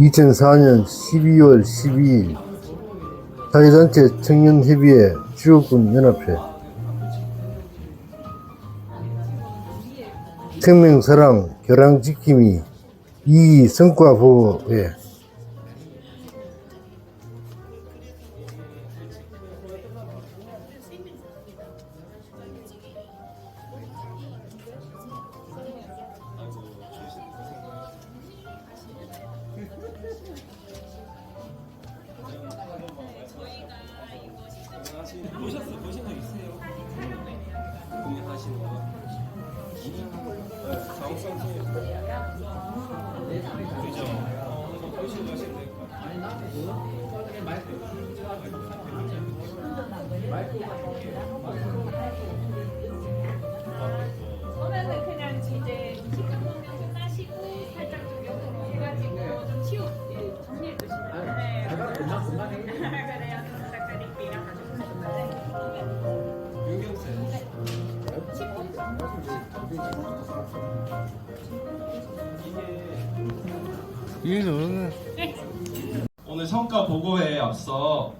2004년 12월 12일 사회단체 청년협의회 지역군 연합회. 생명사랑 교량지킴이 이 성과 보호회 그죠? 어, 보시고 하시면 될것 같아요. 그러면은 저는 오늘 성과 보고회에 앞서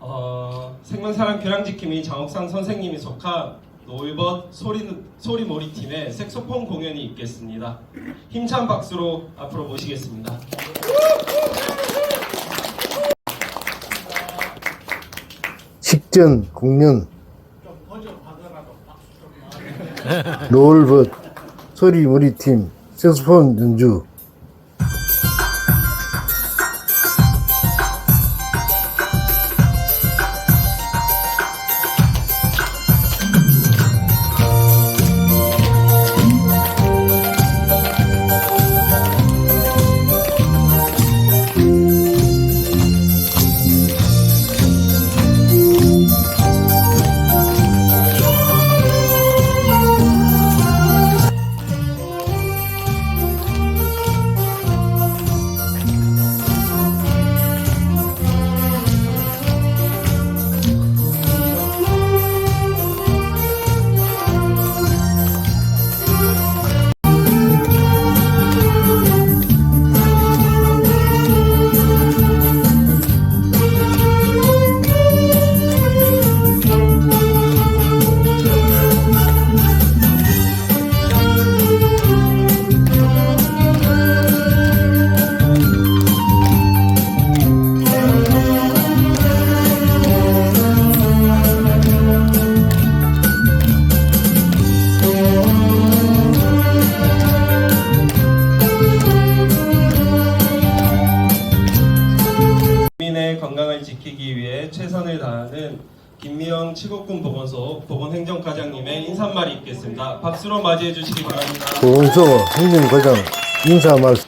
어, 생명사랑 교량지킴이 장옥산 선생님이 속한 노을벗 소리, 소리몰이 팀의 색소폰 공연이 있겠습니다. 힘찬 박수로 앞으로 모시겠습니다. 식전 공연 노을벗 소리머리팀 색소폰 연주 칠곡군 보건소 보건행정과장님의 인사말이 있겠습니다. 박수로 맞이해 주시기 바랍니다. 보건소 행정과장 인사 말씀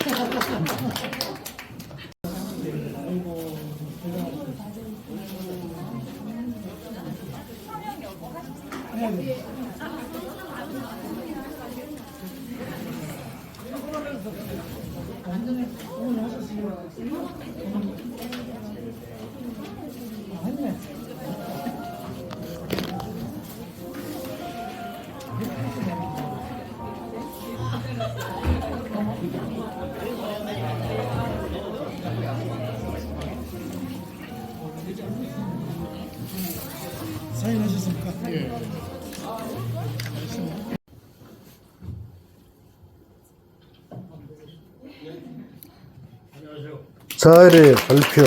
사활의 발표.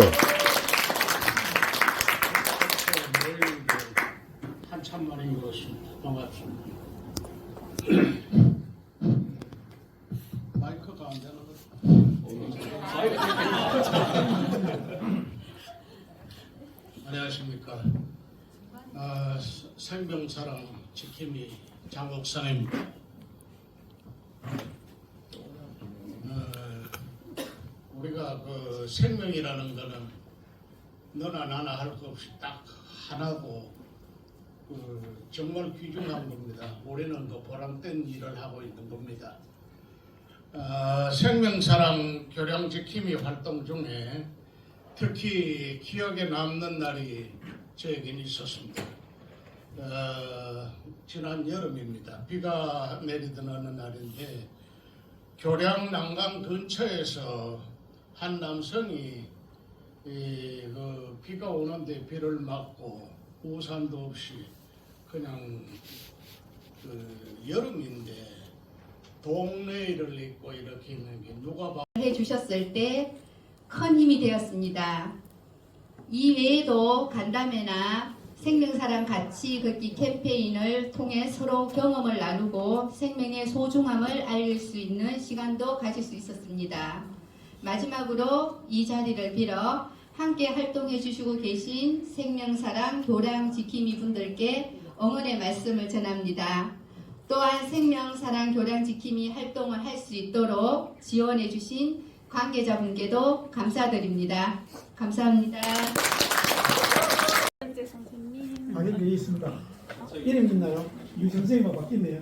아, 생명사랑 지킴이 장옥산입니다. 어, 우리가 그 생명이라는 거는 너나 나나 할 것 없이 딱 하나고 그 정말 귀중한 겁니다. 우리는 그 보람된 일을 하고 있는 겁니다. 어, 생명사랑 교량지킴이 활동 중에 특히 기억에 남는 날이 저에게는 있었습니다. 어, 지난 여름입니다. 비가 내리던 어느 날인데 교량 난강 근처에서 한 남성이 이, 그 비가 오는데 비를 맞고 우산도 없이 그냥 그 여름인데 동네를 입고 이렇게 있는 게 누가 봐 해 주셨을 때 큰 힘이 되었습니다. 이 외에도 간담회나 생명사랑 같이 걷기 캠페인을 통해 서로 경험을 나누고 생명의 소중함을 알릴 수 있는 시간도 가질 수 있었습니다. 마지막으로 이 자리를 빌어 함께 활동해 주시고 계신 생명사랑 교량 지킴이 분들께 응원의 말씀을 전합니다. 또한 생명사랑 교량 지킴이 활동을 할 수 있도록 지원해 주신 관계자분께도 감사드립니다. 감사합니다. 현재 선생님. 확인되어 있습니다. 이름 있나요? 유 선생님과 바뀌네요.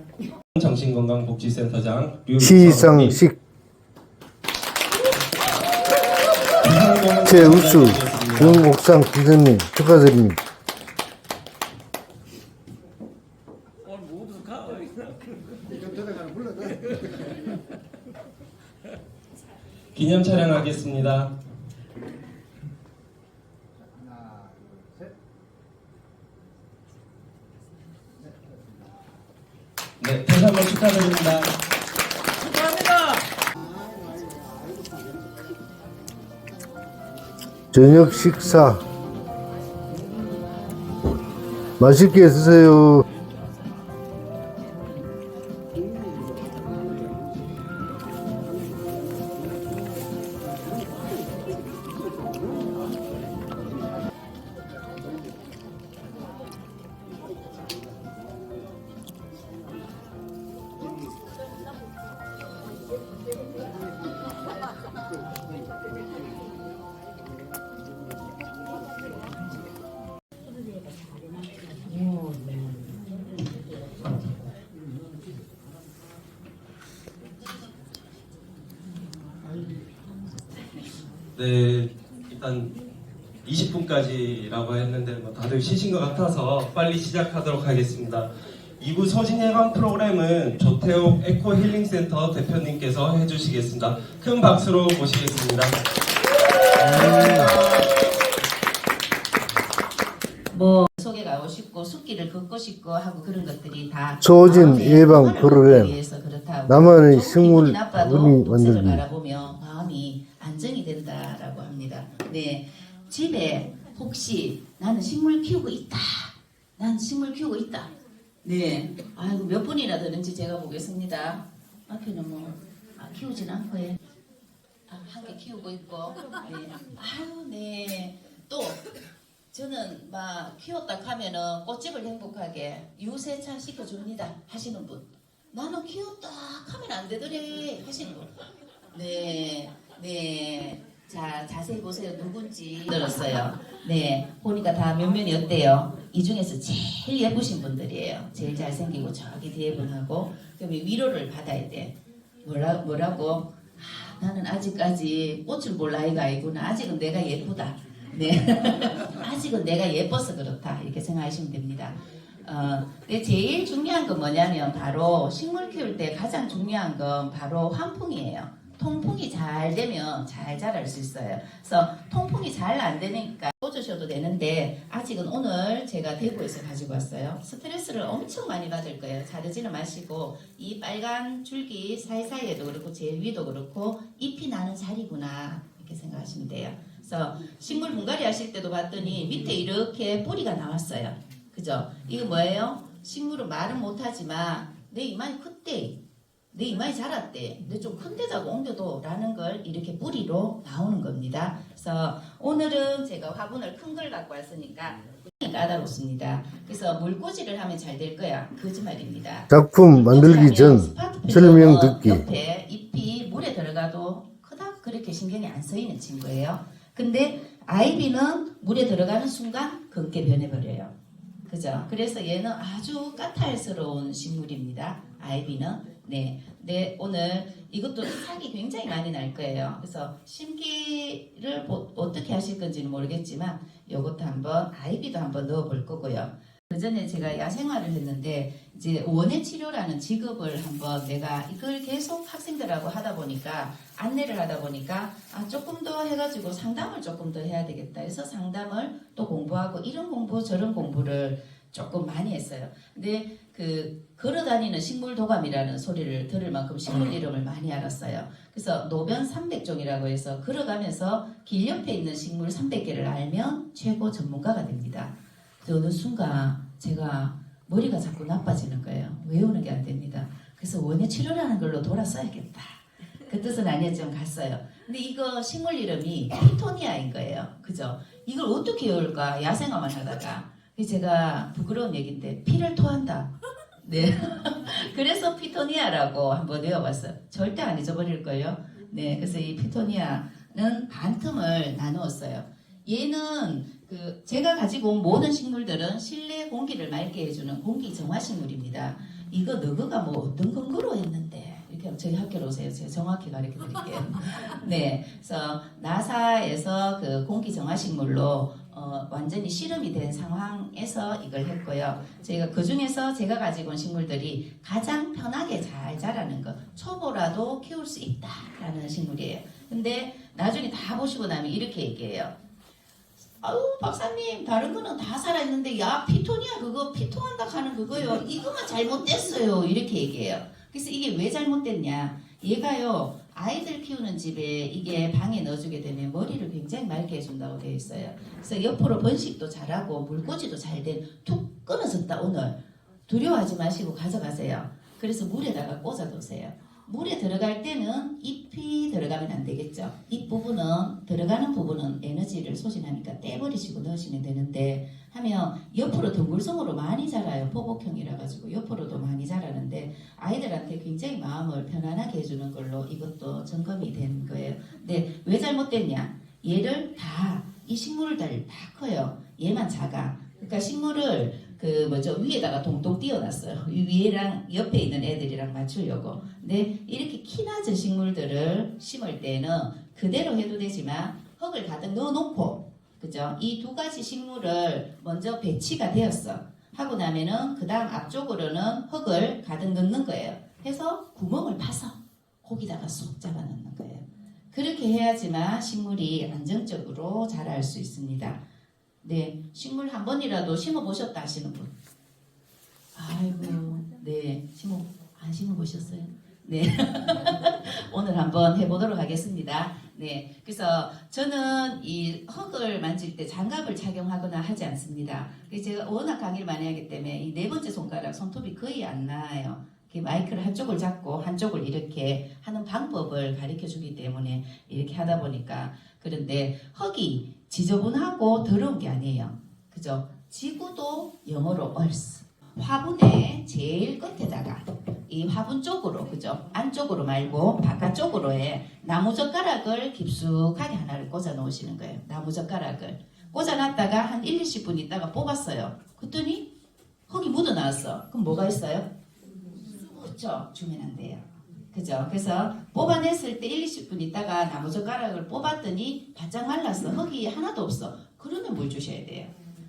정신건강복지센터장 시상식 최우수 영옥상 기자님 축하드립니다. 기념 촬영하겠습니다. 네, 다시 한번 축하드립니다. 저녁 식사 맛있게 드세요. 네, 일단 20분까지라고 했는데 뭐 다들 쉬신 것 같아서 빨리 시작하도록 하겠습니다. 2부 소진 예방 프로그램은 조태옥 에코 힐링 센터 대표님께서 해주시겠습니다. 큰 박수로 모시겠습니다. 뭐 속에 가고 싶고 숲길을 걷고 싶고 하고 그런 것들이 다 마음의 예방 프로그램. 얻기 위해서 그렇다고 나만의 조금 식물 기분이 독서를 만들기. 바라보며 마음이 안정이 된다라고 합니다. 네 집에 혹시 나는 식물 키우고 있다. 난 식물 키우고 있다. 네 아이고 몇 분이나 되는지 제가 보겠습니다. 앞에는 뭐 아, 키우진 않고 해. 아, 한 개 키우고 있고 네. 아유 네 또 저는 막 키웠다 하면은 꽃집을 행복하게 유세차 시켜줍니다 하시는 분 나는 키웠다 하면 안 되더래 하시는 분 네, 네. 자, 자세히 보세요. 누군지 들었어요. 네, 보니까 다 면면이 어때요? 이 중에서 제일 예쁘신 분들이에요. 제일 잘생기고 저기 뒤에 분하고 그러면 위로를 받아야 돼. 뭐라, 뭐라고? 아, 나는 아직까지 꽃을 볼 나이가 아니구나. 아직은 내가 예쁘다. 네. 아직은 내가 예뻐서 그렇다. 이렇게 생각하시면 됩니다. 어, 근데 제일 중요한 건 뭐냐면 바로 식물 키울 때 가장 중요한 건 바로 환풍이에요. 통풍이 잘 되면 잘 자랄 수 있어요. 그래서 통풍이 잘 안 되니까 꽂으셔도 되는데 아직은 오늘 제가 대구에서 가지고 왔어요. 스트레스를 엄청 많이 받을 거예요. 자르지는 마시고 이 빨간 줄기 사이사이에도 그렇고 제일 위도 그렇고 잎이 나는 자리구나 이렇게 생각하시면 돼요. 그래서 식물 분갈이 하실 때도 봤더니 밑에 이렇게 뿌리가 나왔어요. 그죠? 이거 뭐예요? 식물은 말은 못하지만 내 이마에 컸대. 내 이마에 자랐대. 근데 좀 큰 데다가 옮겨도 라는 걸 이렇게 뿌리로 나오는 겁니다. 그래서 오늘은 제가 화분을 큰 걸 갖고 왔으니까 까다롭습니다. 그래서 물꽂이를 하면 잘 될 거야. 거짓말입니다. 작품 만들기 전 설명 듣기. 옆에 잎이 물에 들어가도 그닥 그렇게 신경이 안 쓰이는 친구예요. 근데 아이비는 물에 들어가는 순간 검게 변해버려요. 그죠? 그래서 얘는 아주 까탈스러운 식물입니다. 아이비는. 네. 네, 오늘 이것도 색이 굉장히 많이 날 거예요. 그래서 심기를 뭐 어떻게 하실 건지는 모르겠지만 이것도 한번 아이비도 한번 넣어 볼 거고요. 그 전에 제가 야생화를 했는데 이제 원예 치료라는 직업을 한번 내가 이걸 계속 학생들하고 하다 보니까 안내를 하다 보니까 아 조금 더 해가지고 상담을 조금 더 해야 되겠다 해서 상담을 또 공부하고 이런 공부 저런 공부를 조금 많이 했어요. 근데 그 걸어다니는 식물 도감이라는 소리를 들을 만큼 식물 이름을 많이 알았어요. 그래서 노변 300종이라고 해서 걸어가면서 길 옆에 있는 식물 300개를 알면 최고 전문가가 됩니다. 근데 어느 순간 제가 머리가 자꾸 나빠지는 거예요. 외우는 게 안 됩니다. 그래서 원예 치료라는 걸로 돌아서야겠다. 그 뜻은 아니었지만 갔어요. 근데 이거 식물 이름이 피토니아인 거예요. 그죠? 이걸 어떻게 외울까 야생화만 하다가 제가 부끄러운 얘기인데 피를 토한다. 네. 그래서 피토니아라고 한번 외워봤어요. 절대 안 잊어버릴 거예요. 네. 그래서 이 피토니아는 반틈을 나누었어요. 얘는 그 제가 가지고 온 모든 식물들은 실내 공기를 맑게 해주는 공기 정화 식물입니다. 이거 너그가 뭐 어떤 근거로 했는데 이렇게 저희 학교로 오세요. 제가 정확히 가르쳐 드릴게요. 네, 그래서 나사에서 그 공기 정화 식물로 어, 완전히 실험이 된 상황에서 이걸 했고요. 저희가 그 중에서 제가 가지고 온 식물들이 가장 편하게 잘 자라는 거, 초보라도 키울 수 있다라는 식물이에요. 근데 나중에 다 보시고 나면 이렇게 얘기해요. 아우 박사님 다른 거는 다 살아있는데 야 피토니아 그거 피토한다 하는 그거요 이거만 잘못됐어요 이렇게 얘기해요 그래서 이게 왜 잘못됐냐 얘가요 아이들 키우는 집에 이게 방에 넣어주게 되면 머리를 굉장히 맑게 해준다고 되어 있어요. 그래서 옆으로 번식도 잘하고 물꽂이도 잘 된 툭 끊어졌다 오늘. 두려워하지 마시고 가져가세요. 그래서 물에다가 꽂아두세요 물에 들어갈 때는 잎이 들어가면 안 되겠죠. 잎 부분은 들어가는 부분은 에너지를 소진하니까 떼버리시고 넣으시면 되는데 하면 옆으로 덩굴성으로 많이 자라요. 포복형이라 가지고 옆으로도 많이 자라는데 아이들한테 굉장히 마음을 편안하게 해주는 걸로 이것도 점검이 된 거예요. 근데 왜 잘못됐냐? 얘를 다 이 식물들 다 커요. 얘만 작아. 그러니까 식물을 그 뭐죠 위에다가 동동 띄워놨어요. 이 위에랑 옆에 있는 애들이랑 맞추려고. 근데 이렇게 키 낮은 식물들을 심을 때는 그대로 해도 되지만 흙을 가득 넣어놓고 그죠? 이 두 가지 식물을 먼저 배치가 되었어. 하고 나면은 그 다음 앞쪽으로는 흙을 가득 넣는 거예요. 해서 구멍을 파서 거기다가 쏙 잡아 넣는 거예요. 그렇게 해야지만 식물이 안정적으로 자랄 수 있습니다. 네, 식물 한 번이라도 심어 보셨다 하시는 분. 아이고, 네, 심어 안 심어 보셨어요? 네, 오늘 한번 해보도록 하겠습니다. 네, 그래서 저는 이 흙을 만질 때 장갑을 착용하거나 하지 않습니다. 제가 워낙 강의를 많이 하기 때문에 이 네 번째 손가락 손톱이 거의 안 나요. 마이크를 한쪽을 잡고 한쪽을 이렇게 하는 방법을 가르쳐 주기 때문에 이렇게 하다 보니까 그런데 흙이 지저분하고 더러운 게 아니에요. 그죠? 지구도 영어로 earth. 화분의 제일 끝에다가 이 화분 쪽으로 그죠? 안쪽으로 말고 바깥쪽으로에 나무 젓가락을 깊숙하게 하나를 꽂아 놓으시는 거예요. 나무 젓가락을 꽂아 놨다가 한 1, 20분 있다가 뽑았어요. 그랬더니 흙이 묻어 나왔어. 그럼 뭐가 있어요? 안 돼요. 그죠? 그래서 뽑아냈을 때 1, 20분 있다가 나무젓가락을 뽑았더니 바짝 말랐어. 흙이 하나도 없어. 그러면 물 주셔야 돼요.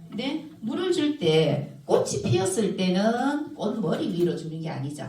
근데 물을 줄 때 꽃이 피었을 때는 꽃 머리 위로 주는 게 아니죠.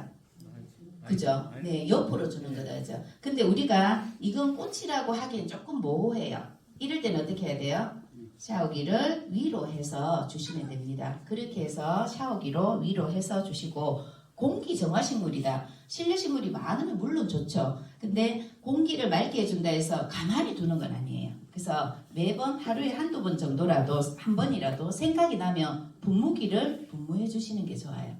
그죠? 네, 옆으로 주는 거죠. 근데 우리가 이건 꽃이라고 하기엔 조금 모호해요. 이럴 때는 어떻게 해야 돼요? 샤워기를 위로 해서 주시면 됩니다. 그렇게 해서 샤워기로 위로 해서 주시고 공기 정화 식물이다. 실내 식물이 많으면 물론 좋죠. 근데 공기를 맑게 해준다 해서 가만히 두는 건 아니에요. 그래서 매번 하루에 한두 번 정도라도 한 번이라도 생각이 나면 분무기를 분무해 주시는 게 좋아요.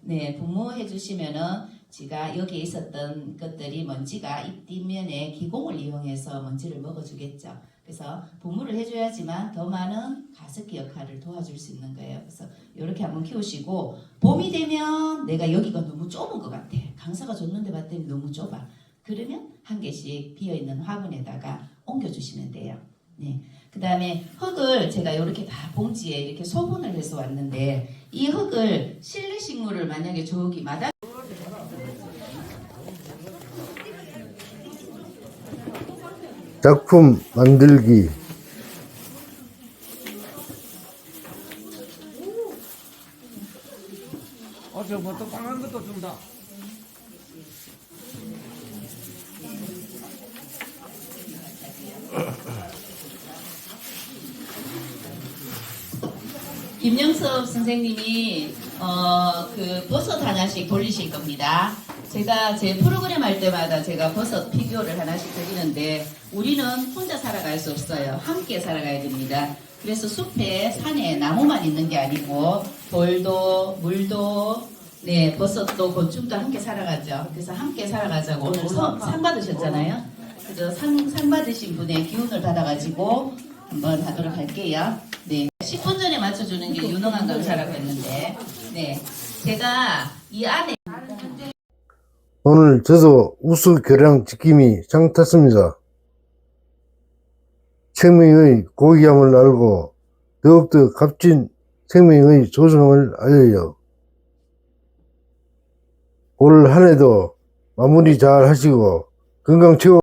네, 분무해 주시면은 지가 여기에 있었던 것들이 먼지가 잎 뒷면에 기공을 이용해서 먼지를 먹어주겠죠. 그래서 분무를 해줘야지만 더 많은 가습기 역할을 도와줄 수 있는 거예요. 그래서 이렇게 한번 키우시고 봄이 되면 내가 여기가 너무 좁은 것 같아. 강사가 줬는데 봤더니 너무 좁아. 그러면 한 개씩 비어 있는 화분에다가 옮겨주시면 돼요. 네. 그 다음에 흙을 제가 이렇게 다 봉지에 이렇게 소분을 해서 왔는데 이 흙을 실내 식물을 만약에 저기 마당 작품 만들기 어, 저 뭐, 빨간 것도 준다. 김영섭 선생님이 어, 그 버섯 하나씩 돌리실 겁니다. 제가 제 프로그램 할 때마다 제가 버섯 피규어를 하나씩 드리는데 우리는 혼자 살아갈 수 없어요. 함께 살아가야 됩니다. 그래서 숲에 산에 나무만 있는 게 아니고 돌도 물도 네 버섯도 곤충도 함께 살아가죠. 그래서 함께 살아가자고 오늘 서- 상 받으셨잖아요. 그래서 상, 상 받으신 분의 기운을 받아가지고 한번 하도록 할게요. 네. 10분 전에 맞춰주는 게 유능한 강사라고 했는데, 네. 제가 이 안에 오늘 저도 우수 교량 지킴이 장 탔습니다. 생명의 고귀함을 알고 더욱더 값진 생명의 소중함을 알려요. 올 한 해도 마무리 잘 하시고 건강 최고